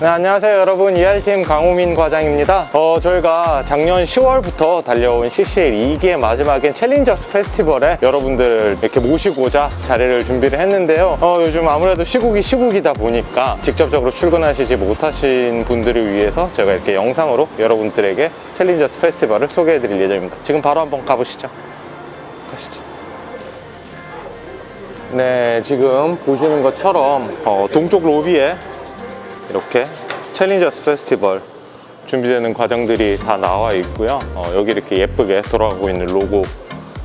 네, 안녕하세요 여러분. ER팀 강호민 과장입니다. 어, 저희가 작년 10월부터 달려온 CCL 2기의 마지막인 챌린저스 페스티벌에 여러분들 이렇게 모시고자 자리를 준비를 했는데요. 어, 요즘 아무래도 시국이 시국이다 보니까 직접적으로 출근하시지 못하신 분들을 위해서 제가 이렇게 영상으로 여러분들에게 챌린저스 페스티벌을 소개해 드릴 예정입니다. 지금 바로 한번 가보시죠. 가시죠. 네 지금 보시는 것처럼 어, 동쪽 로비에 이렇게 챌린저스 페스티벌 준비되는 과정들이 다 나와 있고요. 어, 여기 이렇게 예쁘게 돌아가고 있는 로고.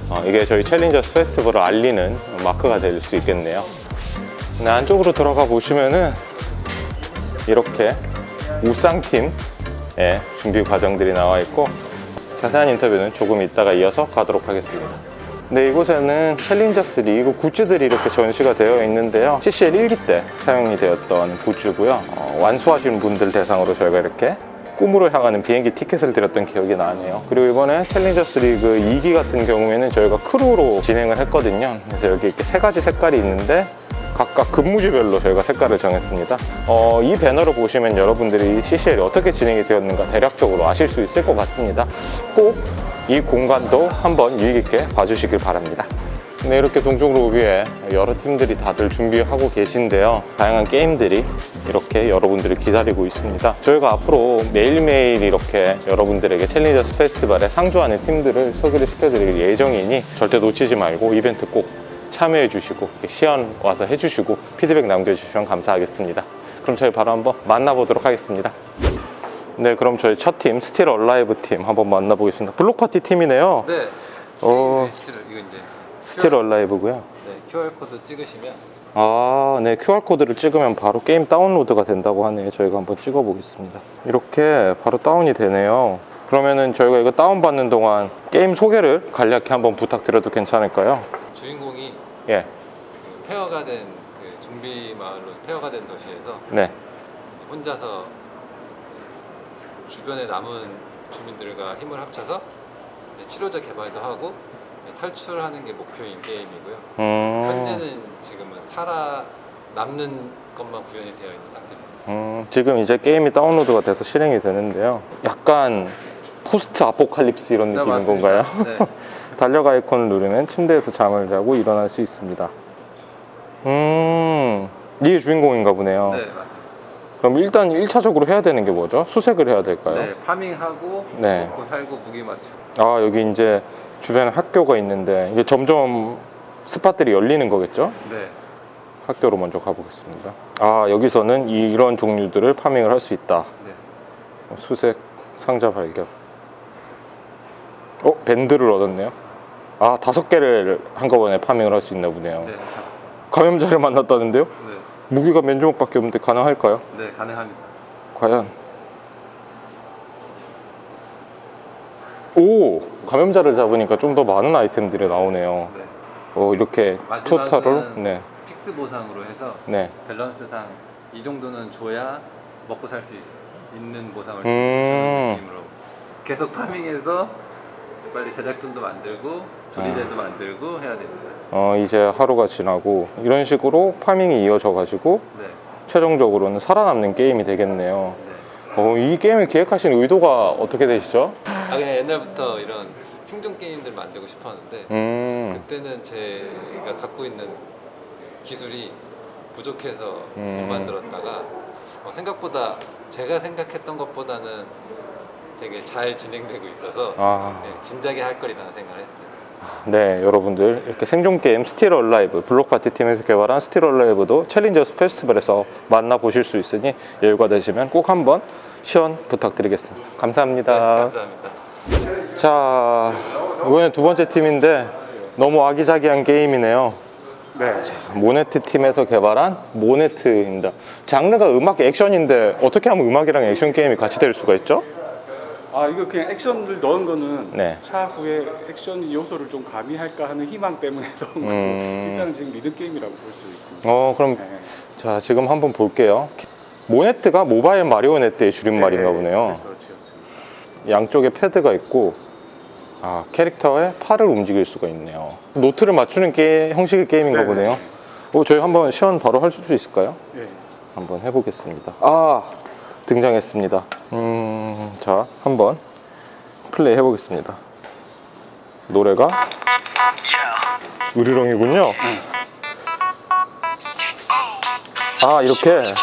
어, 이게 저희 챌린저스 페스티벌을 알리는 마크가 될 수 있겠네요. 네, 안쪽으로 들어가 보시면은 이렇게 우상팀의 준비 과정들이 나와 있고 자세한 인터뷰는 조금 이따가 이어서 가도록 하겠습니다. 네, 이곳에는 챌린저스 리그 굿즈들이 이렇게 전시가 되어 있는데요. CCL 1기 때 사용이 되었던 굿즈고요. 어, 완수하신 분들 대상으로 저희가 이렇게 꿈으로 향하는 비행기 티켓을 드렸던 기억이 나네요. 그리고 이번에 챌린저스 리그 2기 같은 경우에는 저희가 크루로 진행을 했거든요. 그래서 여기 이렇게 세 가지 색깔이 있는데 각각 근무지별로 저희가 색깔을 정했습니다. 어, 이 배너를 보시면 여러분들이 CCL이 어떻게 진행이 되었는가 대략적으로 아실 수 있을 것 같습니다. 꼭 이 공간도 한번 유의 깊게 봐주시길 바랍니다. 네, 이렇게 동쪽 로비에 여러 팀들이 다들 준비하고 계신데요. 다양한 게임들이 이렇게 여러분들을 기다리고 있습니다. 저희가 앞으로 매일매일 이렇게 여러분들에게 챌린저스 페스티벌에 상주하는 팀들을 소개를 시켜드릴 예정이니 절대 놓치지 말고 이벤트 꼭 참여해 주시고 시연 와서 해주시고 피드백 남겨주시면 감사하겠습니다. 그럼 저희 바로 한번 만나보도록 하겠습니다. 네, 그럼 저희 첫 팀 스틸 얼라이브 팀 한번 만나보겠습니다. 블록 파티 팀이네요. 네. 어. 이거 이제 스틸 얼라이브고요. 네, QR 코드 찍으시면 아, 네. QR코드를 찍으면 바로 게임 다운로드가 된다고 하네요. 저희가 한번 찍어보겠습니다. 이렇게 바로 다운이 되네요. 그러면은 저희가 이거 다운받는 동안 게임 소개를 간략히 한번 부탁드려도 괜찮을까요? 예. 그 폐허가 된 그 좀비 마을로 폐허가 된 도시에서 네. 이제 혼자서 그 주변에 남은 주민들과 힘을 합쳐서 이제 치료제 개발도 하고 탈출하는 게 목표인 게임이고요. 음. 현재는 지금은 살아 남는 것만 구현이 되어 있는 상태입니다. 음, 지금 이제 게임이 다운로드가 돼서 실행이 되는데요. 약간 포스트 아포칼립스 이런 느낌인 맞습니다. 건가요? 네. 달력 아이콘을 누르면 침대에서 잠을 자고 일어날 수 있습니다. 음, 이게 주인공인가 보네요. 네, 맞습니다. 그럼 일단 1차적으로 해야 되는 게 뭐죠? 수색을 해야 될까요? 네, 파밍하고 네. 먹고 살고 무기 맞추고. 아, 여기 이제 주변에 학교가 있는데 이게 점점 스팟들이 열리는 거겠죠? 네. 학교로 먼저 가보겠습니다. 아, 여기서는 이- 이런 종류들을 파밍을 할 수 있다. 네. 수색 상자 발견. 어, 밴드를 얻었네요. 아, 다섯 개를 한꺼번에 파밍을 할 수 있나 보네요. 네. 감염자를 만났다는데요? 네. 무기가 맨주먹밖에 없는데 가능할까요? 네, 가능합니다. 과연? 오! 감염자를 잡으니까 좀 더 많은 아이템들이 나오네요. 네. 어, 이렇게 마지막은 토탈로? 네. 픽스 보상으로 해서 네. 밸런스상 이 정도는 줘야 먹고 살 수 있는 보상을 음. 주는 느낌으로 계속 파밍해서 빨리 제작품도 만들고 조리제도 만들고 해야 됩니다. 어, 이제 하루가 지나고 이런 식으로 파밍이 이어져 가지고 네. 최종적으로는 살아남는 게임이 되겠네요. 네. 어, 이 게임을 기획하신 의도가 어떻게 되시죠? 아 그냥 옛날부터 이런 생존 게임들 만들고 싶었는데 음, 그때는 제가 갖고 있는 기술이 부족해서 음. 못 만들었다가 어, 생각보다 제가 생각했던 것보다는 되게 잘 진행되고 있어서 아, 네, 진작에 할 거리라는 생각을 했어요. 네, 여러분들 이렇게 생존 게임 스틸 얼라이브 블록 파티 팀에서 개발한 스틸 얼라이브도 챌린저스 페스티벌에서 만나 보실 수 있으니 여유가 되시면 꼭 한번 시연 부탁드리겠습니다. 네, 감사합니다. 감사합니다. 자, 이번에 두 번째 팀인데 너무 아기자기한 게임이네요. 네. 모네트 팀에서 개발한 모네트입니다. 장르가 음악 액션인데 어떻게 하면 음악이랑 액션 게임이 같이 될 수가 있죠? 아 이거 그냥 액션을 넣은 거는 네. 차후에 액션 요소를 좀 가미할까 하는 희망 때문에 넣은 거고 음. 일단은 지금 리드 게임이라고 볼 수 있습니다. 어, 그럼 네. 자 지금 한번 볼게요. 모네트가 모바일 마리오네트의 줄임말인가 네, 보네요. 양쪽에 패드가 있고 아, 캐릭터의 팔을 움직일 수가 있네요. 노트를 맞추는 게 형식의 게임인가 네, 보네요. 네. 어, 저희 한번 시연 바로 할 수 있을까요? 네. 한번 해보겠습니다. 아, 등장했습니다. 음, 자, 한번 플레이 해보겠습니다. 노래가 으르렁이군요. 아, 이렇게.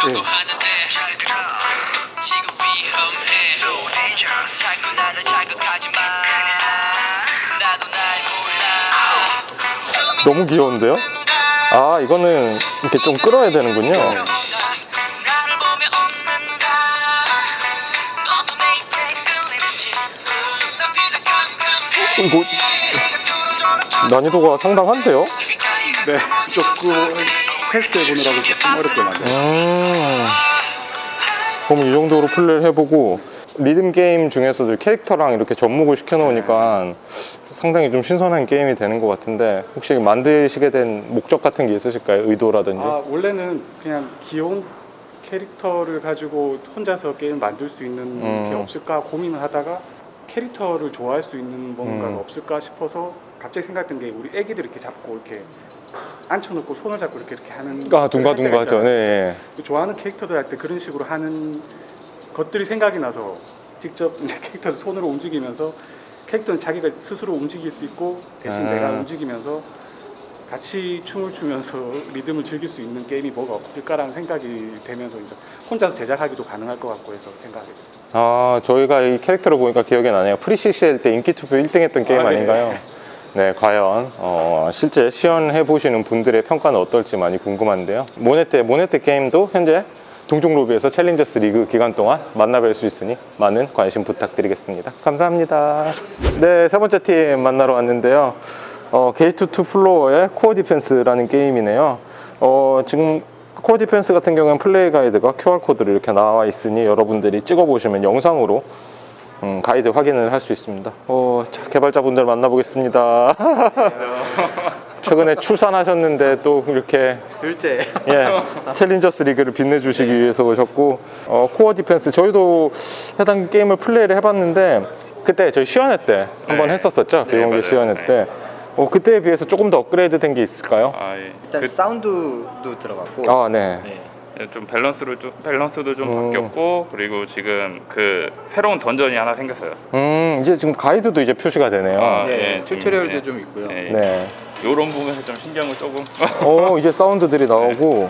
너무 귀여운데요? 아, 이거는 이렇게 좀 끌어야 되는군요. 이거 난이도가 상당한데요? 네, 조금 테스트 해보느라고 조금 어렵게 만들어요. 음. 그럼 이 정도로 플레이를 해보고 리듬 게임 중에서도 캐릭터랑 이렇게 접목을 시켜놓으니까 상당히 좀 신선한 게임이 되는 것 같은데 혹시 만드시게 된 목적 같은 게 있으실까요? 의도라든지? 아, 원래는 그냥 귀여운 캐릭터를 가지고 혼자서 게임 만들 수 있는 음. 게 없을까 고민을 하다가 캐릭터를 좋아할 수 있는 뭔가가 음. 없을까 싶어서 갑자기 생각했던 게 우리 애기들 이렇게 잡고 이렇게 앉혀놓고 손을 잡고 이렇게 이렇게 하는 아, 둥가둥가 하죠. 할 때가 있잖아요. 네. 좋아하는 캐릭터들 할 때 그런 식으로 하는 것들이 생각이 나서 직접 이제 캐릭터를 손으로 움직이면서 캐릭터는 자기가 스스로 움직일 수 있고 대신 아. 내가 움직이면서 같이 춤을 추면서 리듬을 즐길 수 있는 게임이 뭐가 없을까라는 생각이 되면서 이제 혼자서 제작하기도 가능할 것 같고 해서 생각하게 됐어요. 아, 저희가 이 캐릭터를 보니까 기억이 나네요. 프리CCL 때 인기 투표 1등 했던 게임 아, 네. 아닌가요? 네, 과연 어, 실제 시연해 보시는 분들의 평가는 어떨지 많이 궁금한데요. 모네테 모네테 게임도 현재 동종 로비에서 챌린저스 리그 기간 동안 만나뵐 수 있으니 많은 관심 부탁드리겠습니다. 감사합니다. 네, 세 번째 팀 만나러 왔는데요. 어, 게이트 투 플로어의 코어 디펜스라는 게임이네요. 어, 지금 코어 디펜스 같은 경우는 플레이 가이드가 QR 코드로 이렇게 나와 있으니 여러분들이 찍어 보시면 영상으로 음, 가이드 확인을 할 수 있습니다. 어, 자, 개발자분들 만나보겠습니다. 최근에 출산하셨는데 또 이렇게 둘째. 예, 챌린저스 리그를 빛내주시기 위해서 오셨고 어, 코어 디펜스 저희도 해당 게임을 플레이를 해봤는데 그때 저희 시연회 때 한번 네. 했었었죠 네, 비공개. 시연회 네. 때 어, 그때에 비해서 조금 더 업그레이드 된 게 있을까요? 아, 예. 일단 그, 사운드도 들어갔고. 아, 네. 네. 좀 밸런스를 좀 밸런스도 좀 음. 바뀌었고 그리고 지금 그 새로운 던전이 하나 생겼어요. 음, 이제 지금 가이드도 이제 표시가 되네요. 아, 네, 예, 튜토리얼도 예. 좀 있고요. 네. 네. 요런 부분에서 좀 신경을 조금 어, 이제 사운드들이 나오고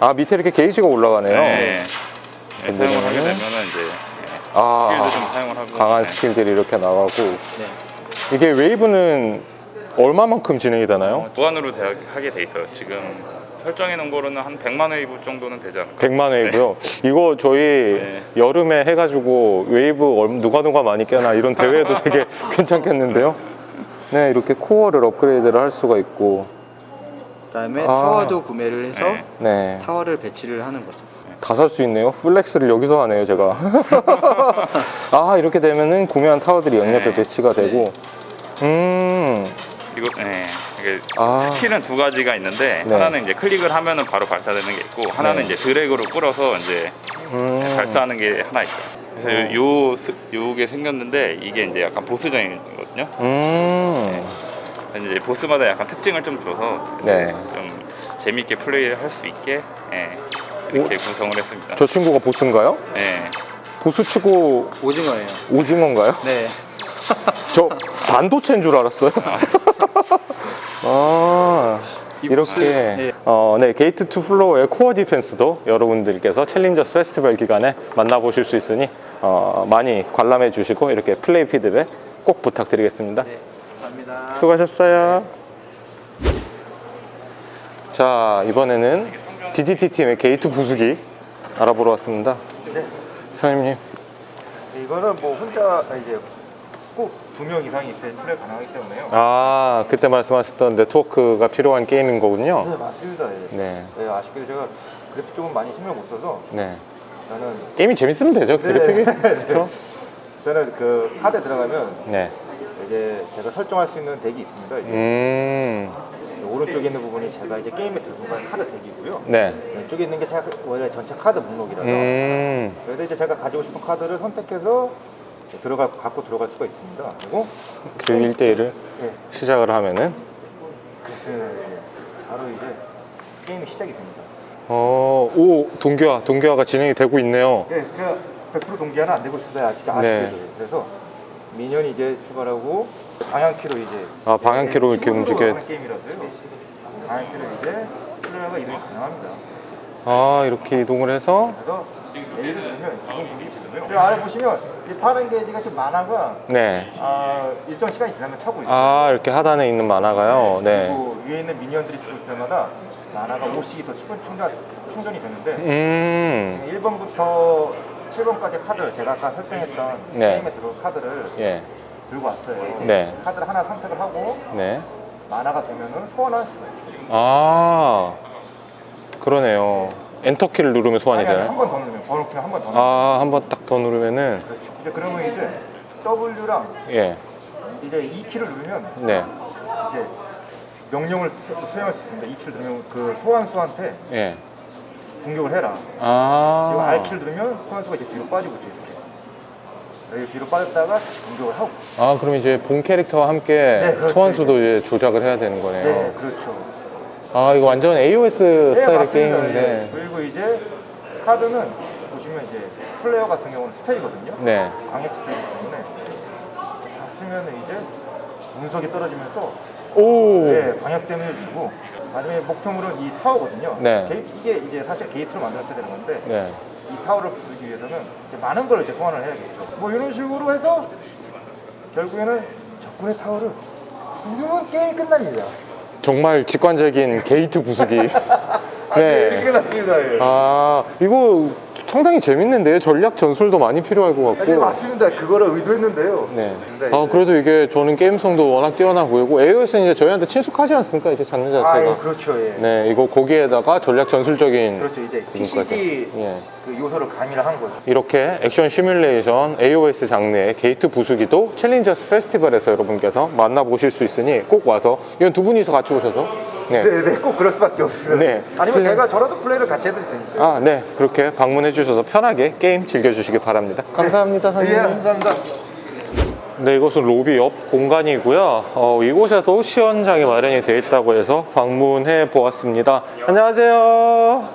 아 밑에 이렇게 게이지가 올라가네요. 네. 네, 근데 사용을 하게 되면은 이제 네, 아, 스킬도 좀 사용을 하고 강한 네. 스킬들이 이렇게 나가고 네. 이게 웨이브는 얼마만큼 진행이 되나요? 어, 무한으로 대- 하게 돼 있어요. 지금 설정해 놓은 거로는 한 100만 웨이브 정도는 되지 않을까. 100만 웨이브요. 이거 저희 네. 여름에 해가지고 웨이브 얼- 누가 누가 많이 깨나 이런 대회도 되게 괜찮겠는데요. 네, 이렇게 코어를 업그레이드를 할 수가 있고, 그다음에 아. 타워도 구매를 해서 네. 네, 타워를 배치를 하는 거죠. 다 살 수 있네요. 플렉스를 여기서 하네요, 제가. 아, 이렇게 되면은 구매한 타워들이 옆옆에 네. 배치가 되고, 음, 이거 네. 이게 아, 스킬은 두 가지가 있는데 네. 하나는 이제 클릭을 하면은 바로 발사되는 게 있고 하나는 네. 이제 드래그로 끌어서 이제 음, 발사하는 게 하나 있어요. 그래서 어. 요 스- 요게 생겼는데 이게 이제 약간 보스전이거든요. 음, 그래서 이제 보스마다 약간 특징을 좀 줘서 네. 좀 재밌게 플레이를 할 수 있게 예, 이렇게 구성을 했습니다. 저 친구가 보스인가요? 예. 보스치고 오징어예요. 오징어인가요? 네. 저 반도체인 줄 알았어요. 아, 이 이렇게 네. 어, 네 게이트 투 플로어의 코어 디펜스도 여러분들께서 챌린저스 페스티벌 기간에 만나보실 수 있으니 어, 많이 관람해 주시고 이렇게 플레이 피드백 꼭 부탁드리겠습니다. 네. 감사합니다. 수고하셨어요. 자 이번에는 DDT 팀의 게이트 부수기 알아보러 왔습니다. 네. 사장님, 이거는 뭐 혼자 이제 꼭 두 명 이상이 있어야 플레이 가능하기 때문에요. 아 그때 말씀하셨던 네트워크가 필요한 게임인 거군요. 네 맞습니다. 예. 네, 네, 아쉽게도 제가 그래픽 쪽은 많이 신경 못 써서 네. 저는 게임이 재밌으면 되죠, 그래픽이. 그렇죠? 저는 그 카드 들어가면 네. 이제 제가 설정할 수 있는 덱이 있습니다. 이제 음, 오른쪽에 있는 부분이 제가 이제 게임에 들고 간 카드 덱이고요. 네. 왼쪽에 있는 게 제가 원래 전체 카드 목록이라서 음, 그래서 이제 제가 가지고 싶은 카드를 선택해서 들어가 갖고 들어갈 수가 있습니다. 그리고 그리고 1대1을 예, 시작을 하면은 바로 이제 게임이 시작이 됩니다. 어, 오, 동기화, 동기화가 진행이 되고 있네요. 예, 그냥 100% 동기화는 안 되고 있습니다. 아직 네. 아직도. 그래서 미니언이 이제 출발하고 방향키로 이제 아, 방향키로 이렇게 움직여야 하는 게임이라서요. 방향키로 이제 플레이어가 이동이 가능합니다. 아, 이렇게 이동을 해서, 그래서 A를 기본. 그 아래 보시면 이 파란 게이지가 지금 만화가 네. 아, 일정 시간이 지나면 차고 있어요. 아, 이렇게 하단에 있는 만화가요. 네. 그리고 위에 있는 미니언들이 죽을 때마다 만화가 5씩이 더 충전, 충전, 충전이 되는데 음, 1번부터 7번까지 카드 제가 아까 설정했던 네. 게임에 들어올 카드를 예. 들고 왔어요. 네. 카드를 하나 선택을 하고 네. 만화가 되면은 소환할 수가 있어요. 아, 그러네요. 엔터키를 누르면 소환이 되나요? 한 번 더 누르면 번호키 한번 더 누르면 아, 한 번 딱 더 누르면은. 이제 그러면 이제 W랑 예. 이제 E 키를 누르면 네. 이제 명령을 수- 수행할 수 있습니다. E 키를 누르면 그 소환수한테 예. 공격을 해라. 아. R 키를 누르면 소환수가 이제 뒤로 빠지고 이제 이렇게 여기 뒤로 빠졌다가 다시 공격을 하고. 아, 그럼 이제 본 캐릭터와 함께 네, 그렇죠. 소환수도 이제 조작을 해야 되는 거네요. 네, 그렇죠. 아, 이거 완전 AOS 네, 스타일의 맞습니다. 게임인데. 예. 그리고 이제 카드는 보시면 이제 플레이어 같은 경우는 스펠이거든요. 네. 강력 스펠이기 때문에 다 쓰면은 이제 운석이 떨어지면서 오. 네, 방역 데미지 주고 나중에 목표물은 이 타워거든요. 네. 게이, 이게 이제 사실 게이트로 만들었어야 되는 건데 네. 이 타워를 부수기 위해서는 이제 많은 걸 이제 소환을 해야겠죠. 뭐 이런 식으로 해서 결국에는 적군의 타워를 부수면 게임이 끝납니다. 정말 직관적인 게이트 부수기. 네. 네. 끝났습니다. 예. 아, 이거 상당히 재밌는데요. 전략 전술도 많이 필요할 것 네, 같고. 맞습니다. 그거를 의도했는데요. 네. 아, 그래도 이게 저는 게임성도 워낙 뛰어나 보이고, AOS는 이제 저희한테 친숙하지 않습니까? 이제 장르 자체가. 아, 예, 그렇죠. 예. 네, 이거 거기에다가 전략 전술적인 그렇죠. 이제. TCG 예. 그 요소를 가미를 한 거죠. 이렇게 액션 시뮬레이션 AOS 장르의 게이트 부수기도 챌린저스 페스티벌에서 여러분께서 만나보실 수 있으니 꼭 와서 이건 두 분이서 같이 오셔서 네. 네, 네, 꼭 그럴 수밖에 없습니다. 네. 아니면 플레이- 제가 저라도 플레이를 같이 해드릴 테니까. 아, 네. 그렇게 방문해 주셔서 편하게 게임 즐겨주시기 바랍니다. 감사합니다, 예, 선생님. 감사합니다. 네, 이곳은 로비 옆 공간이고요. 어, 이곳에도 시연장이 마련이 되어 있다고 해서 방문해 보았습니다. 안녕하세요.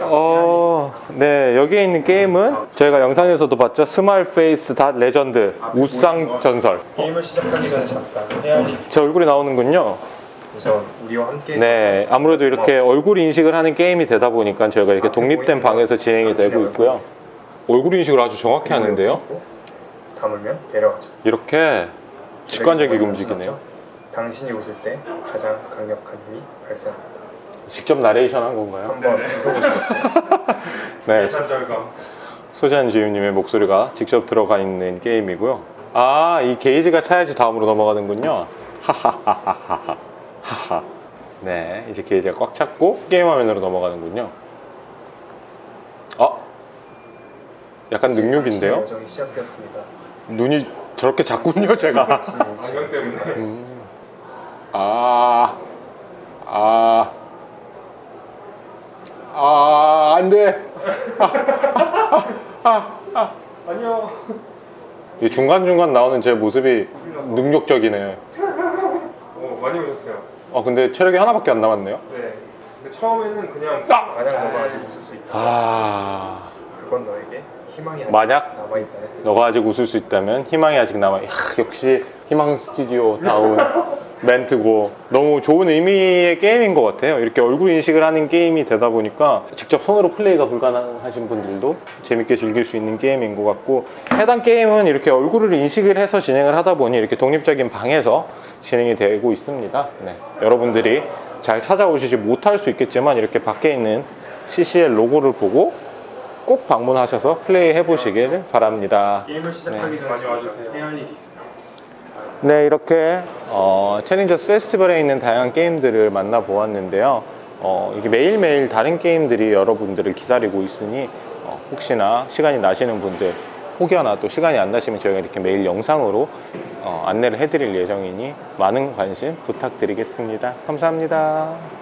어, 네, 여기에 있는 게임은 저희가 영상에서도 봤죠. 스마일 페이스 닷 레전드 우상 전설. 게임을 시작하기 전에 잠깐 헤아리기 제 얼굴이 나오는군요. 우선 우리와 함께 네, 아무래도 이렇게 얼굴 인식을 하는 게임이 되다 보니까 저희가 이렇게 독립된 방에서 진행이 되고 있고요. 얼굴 인식을 아주 정확히 하는데요. 담으면 내려가죠 이렇게 직관적이게 움직이네요. 당신이 웃을 때 가장 강력한 힘이 발생 직접 나레이션 한 건가요? 한번 웃어보시겠어요? 네, 결과 소재한 지우님의 목소리가 직접 들어가 있는 게임이고요. 아, 이 게이지가 차야지 다음으로 넘어가는군요. 하하하하하. 하하. 네, 이제 게이지가 꽉 찼고 게임 화면으로 넘어가는군요. 아, 약간? 여정이 시작되었습니다 눈이 저렇게 작군요, 제가. 안경 때문에 음. 아, 아, 아, 안 돼. 안녕 이 중간중간 나오는 제 모습이 능력적이네요. 오 많이 오셨어요 아, 근데 체력이 하나밖에 안 남았네요. 네 근데 처음에는 그냥 아! 만약 너가 아직 웃을 수 있다 아, 그건 너에게 희망이 아직 만약 남아있다는 뜻 너가 아직 웃을 수 있다면 희망이 아직 남아. 야, 역시 희망 스튜디오 다운 멘트고 너무 좋은 의미의 게임인 것 같아요. 이렇게 얼굴 인식을 하는 게임이 되다 보니까 직접 손으로 플레이가 불가능하신 분들도 재밌게 즐길 수 있는 게임인 것 같고 해당 게임은 이렇게 얼굴을 인식을 해서 진행을 하다 보니 이렇게 독립적인 방에서 진행이 되고 있습니다. 네, 여러분들이 잘 찾아오시지 못할 수 있겠지만 이렇게 밖에 있는 CCL 로고를 보고 꼭 방문하셔서 플레이 해보시길 바랍니다. 게임을 시작하기 전에 많이 와주세요 네, 이렇게 어, 챌린저스 페스티벌에 있는 다양한 게임들을 만나보았는데요. 어, 이게 매일매일 다른 게임들이 여러분들을 기다리고 있으니 어, 혹시나 시간이 나시는 분들 혹여나 또 시간이 안 나시면 저희가 이렇게 매일 영상으로 어, 안내를 해드릴 예정이니 많은 관심 부탁드리겠습니다. 감사합니다.